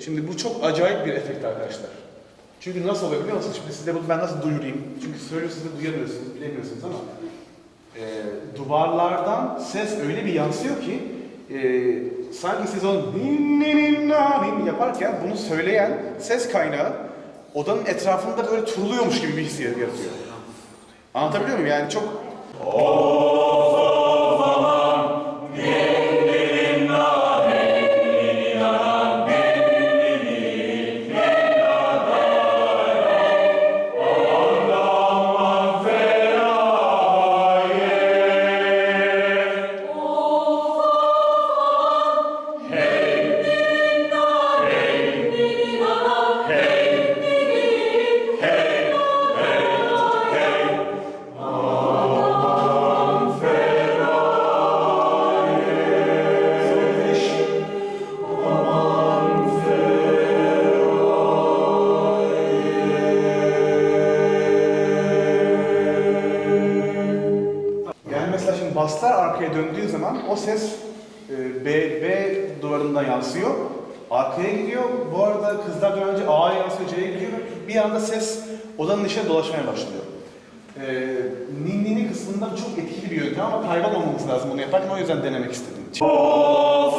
Şimdi bu çok acayip bir efekt arkadaşlar. Çünkü nasıl oluyor biliyor musunuz? Şimdi size bunu ben nasıl duyurayım? Çünkü söylüyorsunuz da duyamıyorsunuz, bilemiyorsunuz ama e, duvarlardan ses öyle bir yansıyor ki e, sanki siz onu nin nin yaparken bunu söyleyen ses kaynağı odanın etrafında böyle turluyormuş gibi bir hissiyat yaratıyor. Anlatabiliyor muyum? Yani çok Yani baslar arkaya döndüğü zaman o ses e, B, B duvarından yansıyor. Arkaya gidiyor. Bu arada kızlardan önce A'ya yansıyor, C'ye gidiyor. Bir anda ses odanın içine dolaşmaya başlıyor. E, ninnini kısmında çok etkili bir yöntem ama kaybolmamamız lazım bunu yaparken o yüzden denemek istedim. Of